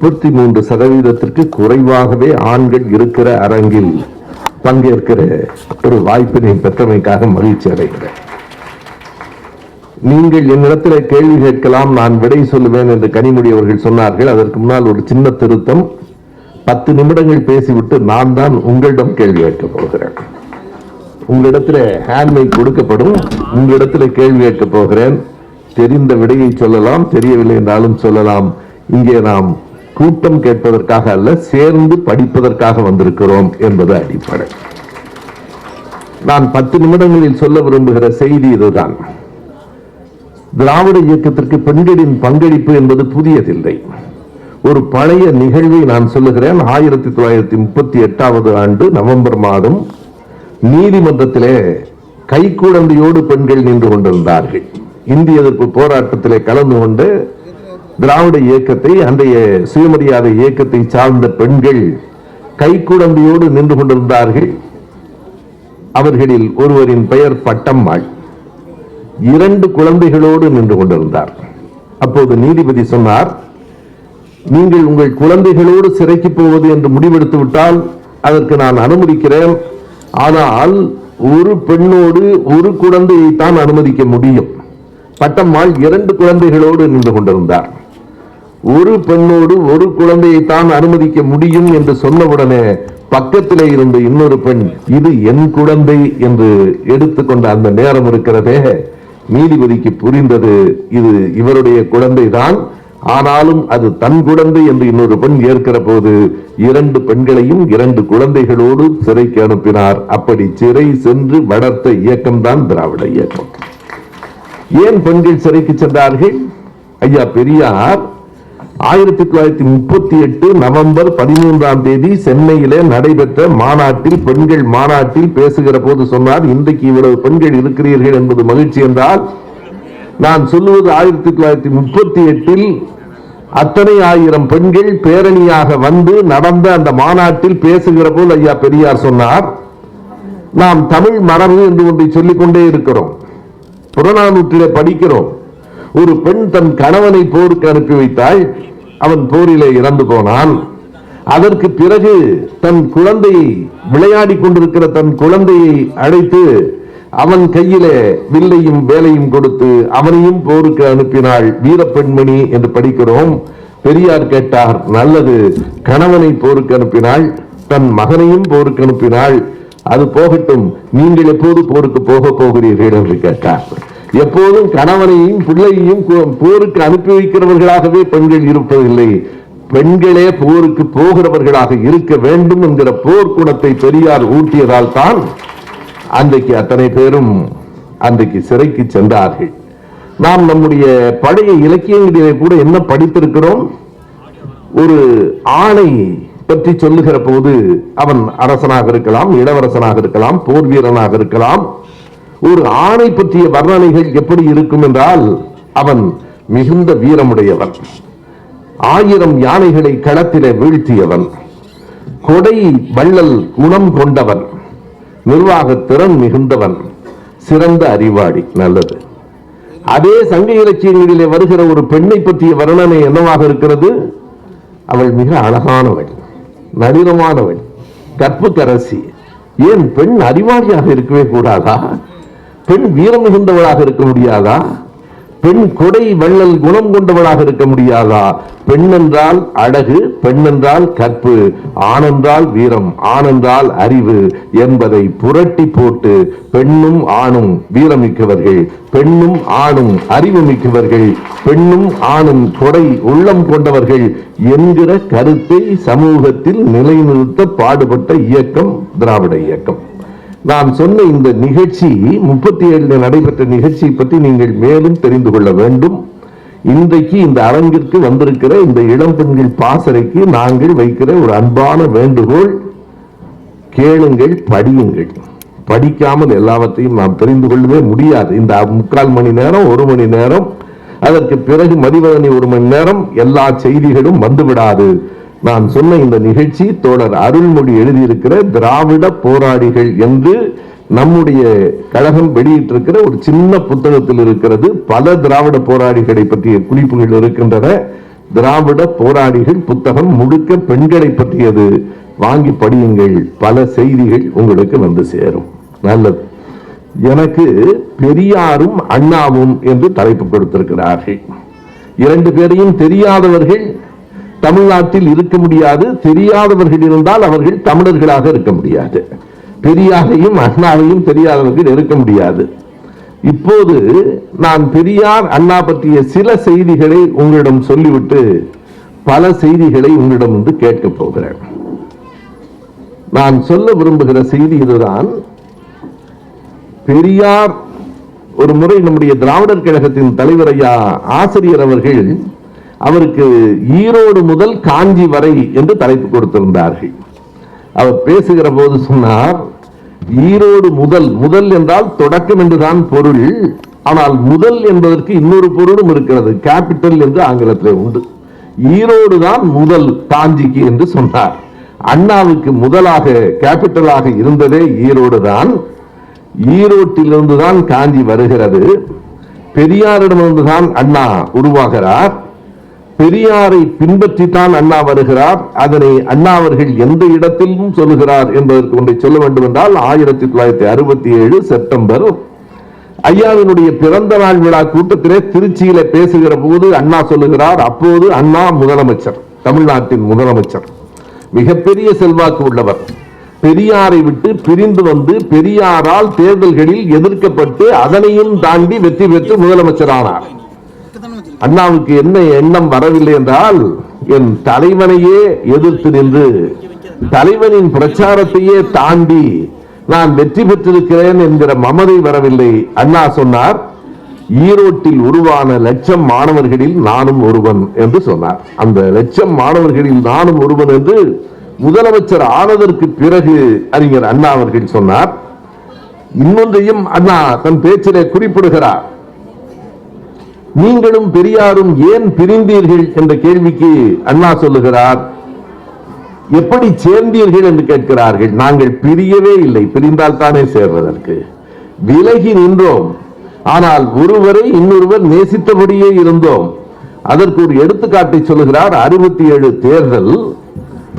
முப்பத்தி மூன்று சதவீதத்திற்கு குறைவாகவே ஆண்கள் இருக்கிற அரங்கில் பங்கேற்கிற ஒரு வாய்ப்பினை பெற்றமைக்காக மகிழ்ச்சி அடைகிறேன். நீங்கள் என்னிடத்தில் கேள்வி கேட்கலாம் நான் விடை சொல்லுவேன் என்று கனிமொழி அவர்கள் சொன்னார்கள். அதற்கு முன்னால் ஒரு சின்ன திருத்தம். பத்து நிமிடங்கள் பேசிவிட்டு நான் தான் உங்களிடம் கேள்வி கேட்கப் போகிறேன். உங்களிடத்தில் ஹேண்ட்மேக் கொடுக்கப்படும். உங்களிடத்தில் கேள்வி கேட்கப் போகிறேன். தெரிந்த விடையை சொல்லலாம் தெரியவில்லை என்றாலும் சொல்லலாம். இங்கே நாம் கூட்டம் கேட்பதற்காக அல்ல சேர்ந்து படிப்பதற்காக வந்திருக்கிறோம் என்பது அடிப்படை. நான் பத்து நிமிடங்களில் சொல்ல விரும்புகிற செய்தி இதுதான். திராவிட இயக்கத்திற்கு பெண்களின் பங்களிப்பு என்பது புதியதில்லை. ஒரு பழைய நிகழ்வை நான் சொல்லுகிறேன். ஆயிரத்தி தொள்ளாயிரத்தி முப்பத்தி எட்டாவது ஆண்டு நவம்பர் மாதம் நீதிமன்றத்திலே கைக்குழந்தையோடு பெண்கள் நின்று கொண்டிருந்தார்கள். இந்திய எதிர்ப்பு போராட்டத்திலே கலந்து கொண்டு திராவிட இயக்கத்தை அன்றைய சுயமரியாதை இயக்கத்தை சார்ந்த பெண்கள் கைக்குழந்தையோடு நின்று கொண்டிருந்தார்கள். அவர்களில் ஒருவரின் பெயர் பட்டம்மாள். இரண்டு குழந்தைகளோடு நின்று கொண்டிருந்தார். அப்போது நீதிபதி சொன்னார் நீங்கள் உங்கள் குழந்தைகளோடு சிறைக்கு போவது என்று முடிவெடுத்து விட்டால் அதற்கு நான் அனுமதிக்கிறேன். ஆனால் ஒரு பெண்ணோடு ஒரு குழந்தையை தான் அனுமதிக்க முடியும். பட்டம்மாள் இரண்டு குழந்தைகளோடு நின்று கொண்டிருந்தார். ஒரு பெண்ணோடு ஒரு குழந்தையை தான் அனுமதிக்க முடியும் என்று சொன்னவுடனே பக்கத்திலே இருந்த இன்னொரு பெண் இது என் குழந்தை என்று எடுத்துக்கொண்ட அந்த நேரம் இருக்கிறதே. நீதிபதிக்கு புரிந்தது இது இவருடைய குழந்தைதான் ஆனாலும் அது தன் குழந்தை என்று இன்னொரு பெண் ஏற்கிற போது இரண்டு பெண்களையும் இரண்டு குழந்தைகளோடு சிறைக்கு அனுப்பினார். அப்படி சிறை சென்று வளர்த்த இயக்கம்தான் திராவிட இயக்கம். ஏன் பெண்கள் சிறைக்கு சென்றார்கள்? ஐயா பெரியார் ஆயிரத்தி தொள்ளாயிரத்தி முப்பத்தி எட்டு நவம்பர் பதிமூன்றாம் தேதி சென்னையிலே நடைபெற்ற மாநாட்டில் பெண்கள் மாநாட்டில் பேசுகிற போது சொன்னார் இன்றைக்கு இவ்வளவு பெண்கள் இருக்கிறீர்கள் என்பது மகிழ்ச்சி என்றால் நான் சொல்லுவது ஆயிரத்தி தொள்ளாயிரத்தி முப்பத்தி எட்டில் அத்தனை ஆயிரம் பெண்கள் பேரணியாக வந்து நடந்த அந்த மாநாட்டில் பேசுகிற போது ஐயா பெரியார் சொன்னார் நாம் தமிழ் மரபு என்று ஒன்றை சொல்லிக்கொண்டே இருக்கிறோம். புறநானூற்றிலே படிக்கிறோம். ஒரு பெண் தன் கணவனை போருக்கு அனுப்பி வைத்தாள் அவன் போரிலே இறந்து போனான். அதற்கு பிறகு தன் குழந்தையை விளையாடி கொண்டிருக்கிற தன் குழந்தையை அழைத்து அவன் கையிலே வில்லையும் வேலையும் கொடுத்து அவனையும் போருக்கு அனுப்பினாள். வீரப்பெண்மணி என்று படிக்கிறோம். பெரியார் கேட்டார் நல்லது கணவனை போருக்கு அனுப்பினாள் தன் மகனையும் போருக்கு அனுப்பினாள். அது போகட்டும் நீங்கள் எப்போது போருக்கு போக போகிறீர்கள்? என்று கேட்டார். எப்போதும் கணவனையும் பிள்ளையையும் போருக்கு அனுப்பி வைக்கிறவர்களாகவே பெண்கள் இருப்பதில்லை. பெண்களே போருக்கு போகிறவர்களாக இருக்க வேண்டும் என்கிற போர்க்குணத்தை பெரியார் ஊட்டியதால் தான் அன்றைக்கு அத்தனை பேரும் அன்றைக்கு சிறைக்கு சென்றார்கள். நாம் நம்முடைய பழைய இலக்கியங்களிலே கூட என்ன படித்திருக்கிறோம்? ஒரு ஆணை பற்றி சொல்லுகிற போது அவன் அரசனாக இருக்கலாம் இளவரசனாக இருக்கலாம் போர் வீரனாக இருக்கலாம். ஒரு ஆணை பற்றிய வர்ணனைகள் எப்படி இருக்கும் என்றால் அவன் மிகுந்த வீரமுடையவன். ஆயிரம் யானைகளை களத்திலே வீழ்த்தியவன். கொடை வள்ளல் குணம் கொண்டவன். நிர்வாக திறன் மிகுந்தவன். சிறந்த அறிவாளி நல்லது. அதே சங்க இலக்கியங்களிலே வருகிற ஒரு பெண்ணை பற்றிய வர்ணனை என்னவாக இருக்கிறது? அவள் மிக அழகானவள் நளினமானவள் கற்புக்கரசி. ஏன் பெண் அறிவாளியாக இருக்கவே கூடாதா? பெண் வீரம் மிகுந்தவளாக இருக்க முடியாதா? பெண் கொடை வள்ளல் குணம் கொண்டவளாக இருக்க முடியாதா? பெண் என்றால் அழகு பெண் என்றால் கற்பு ஆணென்றால் வீரம் ஆணென்றால் அறிவு என்பதை புரட்டி போட்டு பெண்ணும் ஆணும் வீரமிக்கவர்கள் பெண்ணும் ஆணும் அறிவு மிக்கவர்கள் பெண்ணும் ஆணும் கொடை உள்ளம் கொண்டவர்கள் என்கிற கருத்தை சமூகத்தில் நிலைநிறுத்த பாடுபட்ட இயக்கம் திராவிட இயக்கம். நான் சொன்ன இந்த நிகழ்ச்சி முப்பத்தி ஏழில் நடைபெற்ற நிகழ்ச்சியை பற்றி நீங்கள் மேலும் தெரிந்து கொள்ள வேண்டும். இன்றைக்கு இந்த அரங்கிற்கு வந்திருக்கிற இந்த இளம் பெண்கள் பாசறைக்கு நாங்கள் வைக்கிற ஒரு அன்பான வேண்டுகோள் கேளுங்கள் படியுங்கள். படிக்காமல் எல்லாவற்றையும் நாம் தெரிந்து கொள்ளவே முடியாது. இந்த முக்கால் மணி நேரம் ஒரு மணி நேரம் அதற்கு பிறகு மதிவதனி ஒரு மணி நேரம் எல்லா செய்திகளும் வந்துவிடாது. நான் சொன்ன இந்த நிகழ்ச்சி தோழர் அருள்மொழி எழுதியிருக்கிற திராவிட போராளிகள் என்று நம்முடைய கழகம் வெளியிட்டிருக்கிற ஒரு சின்ன புத்தகத்தில் இருக்கிறது. பல திராவிட போராளிகளை பற்றிய குறிப்புகள் இருக்கின்றன. திராவிட போராளிகள் புத்தகம் முழுக்க பெண்களை பற்றியது. வாங்கி படியுங்கள். பல செய்திகள் உங்களுக்கு வந்து சேரும். நல்லது. எனக்கு பெரியாரும் அண்ணாவும் என்று தலைப்பு கொடுத்திருக்கிறார்கள். இரண்டு பேரையும் தெரியாதவர்கள் தமிழ்நாட்டில் இருக்க முடியாது தெரியாதவர்கள் இருந்தால் அவர்கள் தமிழர்களாக இருக்க முடியாது. பெரியாரையும் அண்ணாவையும் தெரியாதவர்கள் இருக்க முடியாது. இப்போது நான் பெரியார் அண்ணா பற்றிய சில செய்திகளை உங்களிடம் சொல்லிவிட்டு பல செய்திகளை உங்களிடம் வந்து கேட்கப் போகிறேன். நான் சொல்ல விரும்புகிற செய்தி இதுதான். பெரியார் ஒரு முறை நம்முடைய திராவிடர் கழகத்தின் தலைவர் ஐயா ஆசிரியர் அவர்கள் அவருக்கு ஈரோடு முதல் காஞ்சி வரை என்று தலைப்பு கொடுத்திருந்தார்கள். அவர் பேசுகிற போது சொன்னார் ஈரோடு முதல் முதல் என்றால் தொடக்கம் என்றுதான் பொருள் ஆனால் முதல் என்பதற்கு இன்னொரு பொருளும் இருக்கிறது கேபிட்டல் என்று ஆங்கிலத்தில் உண்டு. ஈரோடு தான் முதல் காஞ்சிக்கு என்று சொன்னார். அண்ணாவுக்கு முதலாக கேபிட்டலாக இருந்ததே ஈரோடு தான். ஈரோட்டிலிருந்து தான் காஞ்சி வருகிறது. பெரியாரிடமிருந்து தான் அண்ணா உருவாகிறார். பெரியாரை பின்பற்றித்தான் அண்ணா வருகிறார். அதனை அண்ணா அவர்கள் எந்த இடத்திலும் சொல்லுகிறார் என்பதற்கு ஒன்றை சொல்ல வேண்டும் என்றால் ஆயிரத்தி தொள்ளாயிரத்தி அறுபத்தி ஏழு செப்டம்பர் ஐயாவினுடைய பிறந்த நாள் விழா கூட்டத்திலே திருச்சியில பேசுகிற போது அண்ணா சொல்லுகிறார் அப்போது அண்ணா முதலமைச்சர் தமிழ்நாட்டின் முதலமைச்சர் மிகப்பெரிய செல்வாக்கு உள்ளவர். பெரியாரை விட்டு பிரிந்து வந்து பெரியாரால் தேர்தல்களில் எதிர்க்கப்பட்டு அதனையும் தாண்டி வெற்றி பெற்று முதலமைச்சரானார். அண்ணாவுக்கு என்ன எண்ணம் வரவில்லை என்றால் என் தலைவனையே எதிர்த்து நின்று தலைவனின் பிரச்சாரத்தையே தாண்டி நான் வெற்றி பெற்றிருக்கிறேன் என்கிற மமதை வரவில்லை. அண்ணா சொன்னார் ஈரோட்டில் உருவான லட்சம் மாணவர்களில் நானும் ஒருவன் என்று சொன்னார். அந்த லட்சம் மாணவர்களில் நானும் ஒருவன் என்று முதலமைச்சர் ஆனதற்கு பிறகு அறிஞர் அண்ணா அவர்கள் சொன்னார். இன்னொன்றையும் அண்ணா தன் பேச்சிலே குறிப்பிடுகிறார். நீங்களும் பெரியாரும் ஏன் பிரிந்தீர்கள் என்ற கேள்விக்கு அண்ணா சொல்லுகிறார். எப்படி சேர்ந்தீர்கள் என்று கேட்கிறார்கள். நாங்கள் பிரியவே இல்லை. பிரிந்தால் தானே சேர்வதற்கு. விலகி நின்றோம். ஆனால் ஒருவரை இன்னொருவர் நேசித்தபடியே இருந்தோம். அதற்கு ஒரு எடுத்துக்காட்டை சொல்லுகிறார். அறுபத்தி ஏழு தேர்தல்.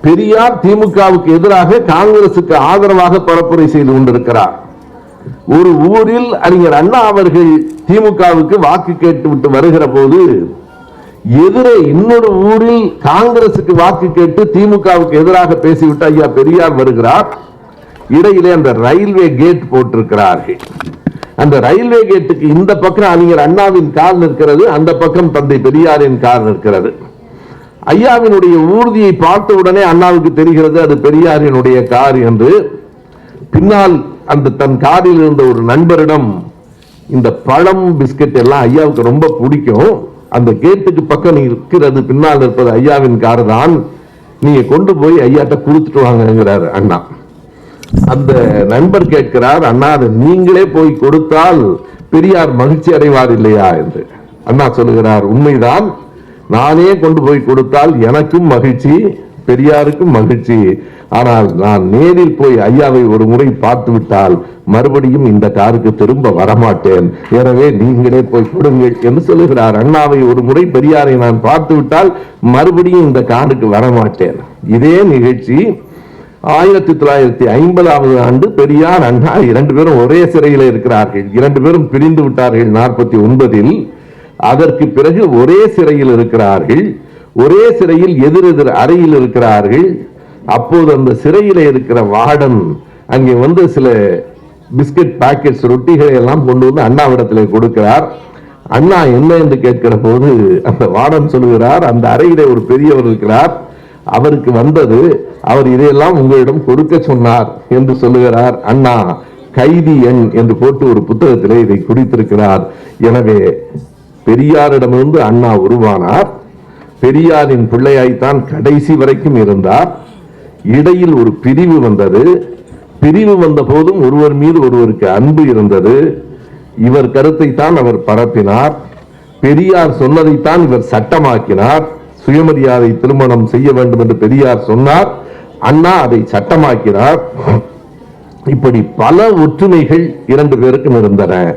பெரியார் திமுகவுக்கு எதிராக காங்கிரசுக்கு ஆதரவாக பரப்புரை செய்து கொண்டிருக்கிறார். ஒரு ஊரில் அறிஞர் அண்ணா அவர்கள் திமுகவுக்கு வாக்கு கேட்டு விட்டு வருகிற போது எதிரே இன்னொரு ஊரில் காங்கிரசுக்கு வாக்கு கேட்டு திமுகவுக்கு எதிராக பேசிவிட்டு ஐயா பெரியார் வருகிறார். இடையிலே அந்த ரயில்வே கேட் போட்டிருக்கிறார்கள். அந்த ரயில்வே கேட்டுக்கு இந்த பக்கம் அறிஞர் அண்ணாவின் கார் நிற்கிறது அந்த பக்கம் தந்தை பெரியாரின் கார் நிற்கிறது. ஐயாவினுடைய ஊர்தியை பார்த்த உடனே அண்ணாவுக்கு தெரிகிறது அது பெரியாரினுடைய கார் என்று. பின்னால் அந்த தன் காரில் இருந்த ஒரு நண்பரிடம் இந்த பழம் பிஸ்கட் எல்லாம் ஐயாவுக்கு ரொம்ப பிடிக்கும். அந்த கேட்டுக்கு பக்கம் இருக்கிறது பின்னால் இருப்பது ஐயாவின் கார் தான் நீங்க கொண்டு போய் ஐயாட்ட கொடுத்துட்டு வாங்கங்கிறார் அண்ணா. அந்த நண்பர் கேட்கிறார் அண்ணா அதை நீங்களே போய் கொடுத்தால் பெரியார் மகிழ்ச்சி அடைவார் இல்லையா? என்று. அண்ணா சொல்லுகிறார் உண்மைதான். நானே கொண்டு போய் கொடுத்தால் எனக்கும் மகிழ்ச்சி பெரியாருக்கும் மகிழ்ச்சி. ஆனால் நான் நேரில் போய் ஐயாவை ஒரு முறை பார்த்து விட்டால் மறுபடியும் இந்த காருக்கு திரும்ப வரமாட்டேன். எனவே நீங்களே போய் கொடுங்கள் என்று சொல்லுகிறார். அண்ணாவை ஒரு முறை பெரியாரை நான் பார்த்து விட்டால் மறுபடியும் இந்த காருக்கு வரமாட்டேன். இதே நிகழ்ச்சி ஆயிரத்தி தொள்ளாயிரத்தி ஐம்பதாவது ஆண்டு பெரியார் அண்ணா இரண்டு பேரும் ஒரே சிறையில் இருக்கிறார்கள். இரண்டு பேரும் பிரிந்து விட்டார்கள் நாற்பத்தி ஒன்பதில். அதற்கு பிறகு ஒரே சிறையில் இருக்கிறார்கள். ஒரே சிறையில் எதிரெதிர் அறையில் இருக்கிறார்கள். அப்போது அந்த சிறையில் இருக்கிற வார்டன் அங்கே வந்து சில பிஸ்கட் பாக்கெட்ஸ் ரொட்டிகளை எல்லாம் கொண்டு வந்து அண்ணாவிடத்திலே கொடுக்கிறார். அண்ணா என்ன? என்று கேட்கிற போது அந்த வார்டன் சொல்லுகிறார் அந்த அறையிலே ஒரு பெரியவர் இருக்கிறார். அவருக்கு வந்தது அவர் இதையெல்லாம் உங்களிடம் கொடுக்க சொன்னார் என்று சொல்லுகிறார் அண்ணா. கைதி எண் என்று போட்டு ஒரு புத்தகத்திலே இதை குறித்திருக்கிறார். எனவே பெரியாரிடமிருந்து அண்ணா உருவானார். பெரியாரின் பிள்ளையாய்த்தான் கடைசி வரைக்கும் இருந்தார். இடையில் ஒரு பிரிவு வந்தது. பிரிவு வந்த போதும் ஒருவர் மீது ஒருவருக்கு அன்பு இருந்தது. இவர் கருத்தை தான் அவர் பரப்பினார். பெரியார் சொன்னதைத்தான் இவர் சட்டமாக்கினார். சுயமரியாதை திருமணம் செய்ய வேண்டும் என்று பெரியார் சொன்னார். அண்ணா அதை சட்டமாக்கினார். இப்படி பல ஒற்றுமைகள் இரண்டு பேருக்கும் இருந்தன.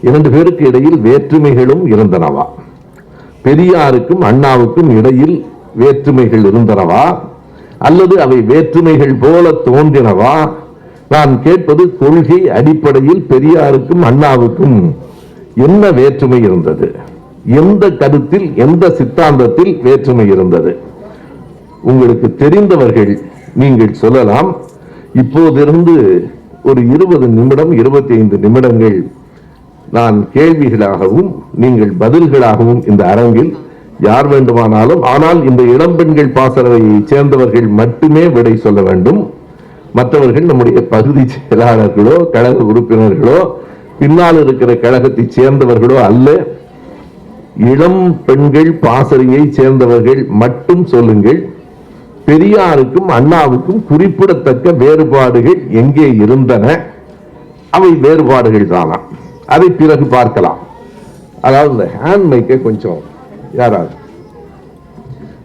இரண்டு பேருக்கு இடையில் வேற்றுமைகளும் இருந்தனவா? பெரியாருக்கும் அண்ணாவுக்கும் இடையில் வேற்றுமைகள் இருந்தனவா? அல்லது அவை வேற்றுமைகள் போல தோன்றினவா? நான் கேட்பது கொள்கை அடிப்படையில் பெரியாருக்கும் அண்ணாவுக்கும் என்ன வேற்றுமை இருந்தது? எந்த கருத்தில் எந்த சித்தாந்தத்தில் வேற்றுமை இருந்தது? உங்களுக்கு தெரிந்தவர்கள் நீங்கள் சொல்லலாம். இப்போதிருந்து ஒரு இருபது நிமிடம் இருபத்தி ஐந்து நிமிடங்கள் நான் கேள்விகளாகவும் நீங்கள் பதில்களாகவும் இந்த அரங்கில் யார் வேண்டுமானாலும் ஆனால் இந்த இளம்பெண்கள் பாசறையைச் சேர்ந்தவர்கள் மட்டுமே விடை சொல்ல வேண்டும். மற்றவர்கள் நம்முடைய பகுதி செயலாளர்களோ கழக உறுப்பினர்களோ பின்னால் இருக்கிற கழகத்தை சேர்ந்தவர்களோ அல்ல. இளம் பெண்கள் பாசறையை சேர்ந்தவர்கள் மட்டும் சொல்லுங்கள். பெரியாருக்கும் அண்ணாவுக்கும் குறிப்பிடத்தக்க வேறுபாடுகள் எங்கே இருந்தன? அவை வேறுபாடுகள் தானா? அதை பிறகு பார்க்கலாம். அதாவது இந்த ஹேண்ட் மைக்கை கொஞ்சம் யாராவது.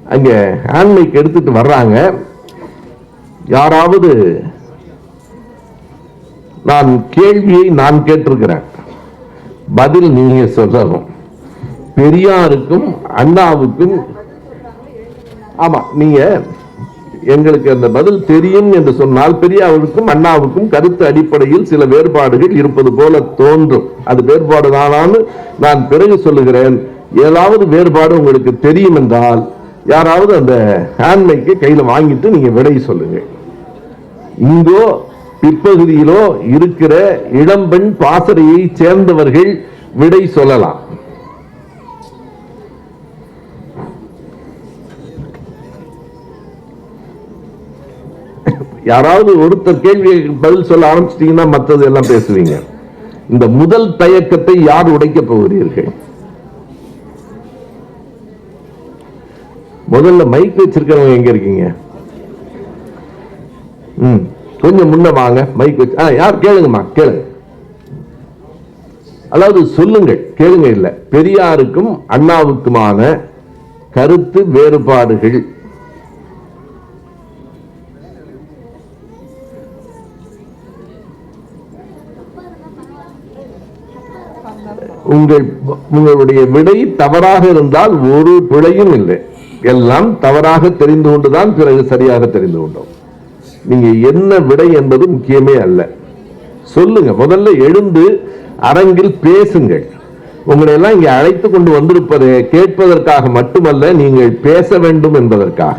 அங்கே ஹேண்ட்மைக் எடுத்துட்டு வர்றாங்க. யாராவது நான் கேள்வியை நான் கேட்டிருக்கிறேன். பதில் நீங்க சொல்லணும். பெரியாருக்கும் அண்ணாவுக்கும் ஆமா நீங்க எங்களுக்கு அந்த பதில் தெரியும் என்று சொன்னால் பெரியாருக்கும் அண்ணாவுக்கும் கருத்து அடிப்படையில் சில வேறுபாடுகள் இருப்பது போல தோன்றும். அது வேறுபாடு தானான்னு நான் பிறகு சொல்லுகிறேன். ஏதாவது வேறுபாடு உங்களுக்கு தெரியும் என்றால் யாராவது அந்த ஹேண்ட்மைக்கை கையில வாங்கிட்டு நீங்க விடை சொல்லுங்க. இங்கோ பிற்பகுதியிலோ இருக்கிற இளம்பெண் பாசறையை சேர்ந்தவர்கள் விடை சொல்லலாம். யாராவது ஒருத்தர் கேள்வி பதில் சொல்ல ஆரம்பிச்சிட்டீங்கன்னா மற்றது எல்லாம் பேசுவீங்க. இந்த முதல் தயக்கத்தை யார் உடைக்கப் போகிறீர்கள்? முதல்ல மைக் வச்சிருக்கிறவங்க எங்க இருக்கீங்க? ம் கொஞ்சம் முன்ன வாங்க மைக் வச்சு ஆ யார் கேளுங்கம்மா கேளுங்க. அதாவது சொல்லுங்கள் கேளுங்க இல்ல. பெரியாருக்கும் அண்ணாவுக்குமான கருத்து வேறுபாடுகள். உங்கள் உங்களுடைய விடை தவறாக இருந்தால் ஒரு பிழையும் இல்லை. எல்லாம் தவறாக தெரிந்து கொண்டுதான் பிறகு சரியாக தெரிந்து கொண்டோம். நீங்க என்ன விடை என்பது முக்கியமே அல்ல. சொல்லுங்க முதல்ல எழுந்து அரங்கில் பேசுங்கள். உங்களை எல்லாம் இங்கே அழைத்து கொண்டு வந்திருப்பதை கேட்பதற்காக மட்டுமல்ல நீங்கள் பேச வேண்டும் என்பதற்காக.